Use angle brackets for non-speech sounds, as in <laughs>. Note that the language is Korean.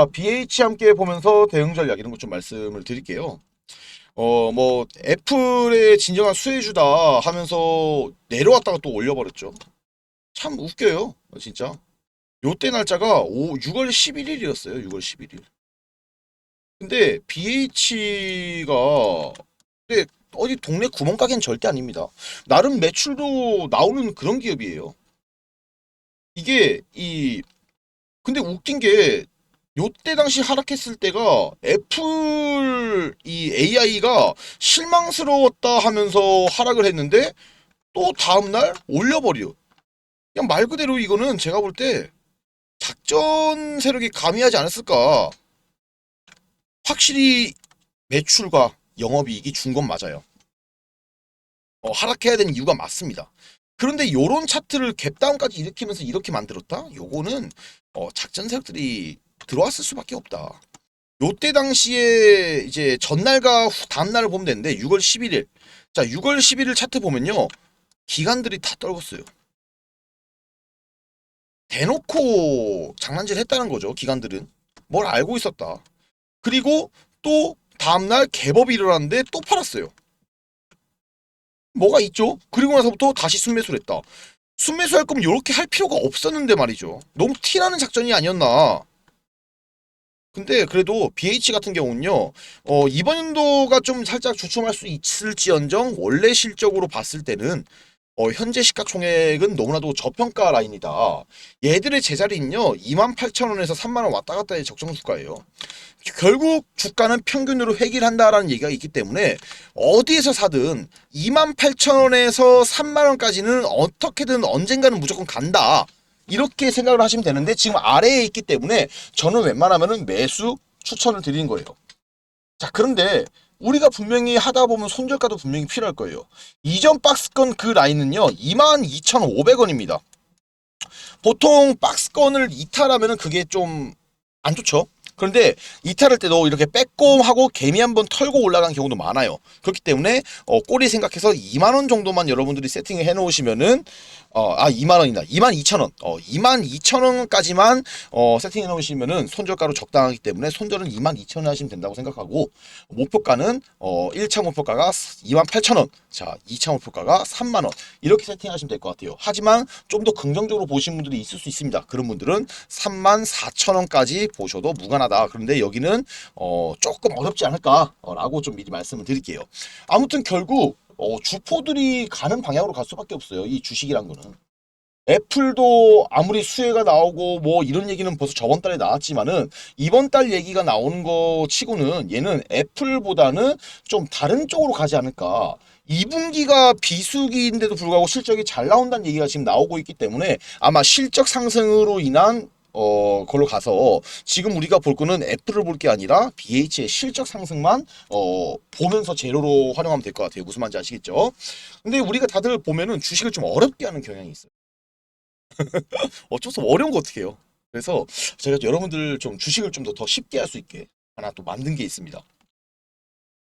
자, BH 함께 보면서 대응 전략 이런 것 좀 말씀을 드릴게요. 어, 뭐 애플의 진정한 수혜주다 하면서 내려왔다가 또 올려버렸죠. 참 웃겨요, 진짜. 요때 날짜가 5, 6월 11일이었어요. 6월 11일. 근데 BH가 근데 어디 동네 구멍가게는 절대 아닙니다. 나름 매출도 나오는 그런 기업이에요. 이게 이 근데 웃긴 게 요때 당시 하락했을 때가 애플 이 AI가 실망스러웠다 하면서 하락을 했는데 또 다음날 올려버려. 그냥 말 그대로 이거는 제가 볼 때 작전 세력이 가미하지 않았을까. 확실히 매출과 영업이익이 준 건 맞아요. 어, 하락해야 되는 이유가 맞습니다. 그런데 요런 차트를 갭다운까지 일으키면서 이렇게 만들었다? 요거는 어, 작전 세력들이 들어왔을 수밖에 없다. 요때 당시에 이제 전날과 후- 다음날을 보면 되는데 6월 11일. 자, 6월 11일 차트 보면요. 기관들이 다 떨궜어요. 대놓고 장난질 했다는 거죠. 기관들은. 뭘 알고 있었다. 그리고 또 다음날 개법이 일어났는데 또 팔았어요. 뭐가 있죠? 그리고 나서부터 다시 순매수를 했다. 순매수할 거면 이렇게 할 필요가 없었는데 말이죠. 너무 티나는 작전이 아니었나. 근데 그래도 BH 같은 경우는요, 어, 이번 연도가 좀 살짝 주춤할 수 있을지언정 원래 실적으로 봤을 때는 어, 현재 시가총액은 너무나도 저평가 라인이다. 얘들의 제자리는요, 28,000원에서 3만원 왔다 갔다의 적정 주가예요. 결국 주가는 평균으로 획일한다라는 얘기가 있기 때문에 어디에서 사든 28,000원에서 3만원까지는 어떻게든 언젠가는 무조건 간다. 이렇게 생각을 하시면 되는데 지금 아래에 있기 때문에 저는 웬만하면은 매수 추천을 드리는 거예요. 자, 그런데 우리가 분명히 하다 보면 손절가도 분명히 필요할 거예요. 이전 박스권 그 라인은요, 22,500원입니다. 보통 박스권을 이탈하면은 그게 좀 안 좋죠. 그런데 이탈할 때도 이렇게 빼꼼하고 개미 한번 털고 올라간 경우도 많아요. 그렇기 때문에 어, 꼬리 생각해서 2만 원 정도만 여러분들이 세팅을 해 놓으시면은 어, 아 2만 원이다. 2만 2천 원. 어, 2만 2천 원까지만 어, 세팅해 놓으시면은 손절가로 적당하기 때문에 손절은 2만 2천 원 하시면 된다고 생각하고 목표가는 어, 1차 목표가가 2만 8천 원. 자, 2차 목표가가 3만 원. 이렇게 세팅하시면 될 것 같아요. 하지만 좀 더 긍정적으로 보신 분들이 있을 수 있습니다. 그런 분들은 3만 4천 원까지 보셔도 무관하다. 그런데 여기는 어, 조금 어렵지 않을까라고 좀 미리 말씀을 드릴게요. 아무튼 결국 어, 주포들이 가는 방향으로 갈 수밖에 없어요. 이 주식이란 거는. 애플도 아무리 수혜가 나오고 뭐 이런 얘기는 벌써 저번 달에 나왔지만은 이번 달 얘기가 나오는 거 치고는 얘는 애플보다는 좀 다른 쪽으로 가지 않을까. 2분기가 비수기인데도 불구하고 실적이 잘 나온다는 얘기가 지금 나오고 있기 때문에 아마 실적 상승으로 인한 어 걸로 가서 지금 우리가 볼 거는 애플을 볼 게 아니라 BH의 실적 상승만 어 보면서 재료로 활용하면 될 것 같아요. 무슨 말인지 아시겠죠? 근데 우리가 다들 보면은 주식을 좀 어렵게 하는 경향이 있어요. <laughs> 어쩔 수 없어 어려운 거 어떻게 해요? 그래서 제가 여러분들 좀 주식을 좀 더 더 쉽게 할 수 있게 하나 또 만든 게 있습니다.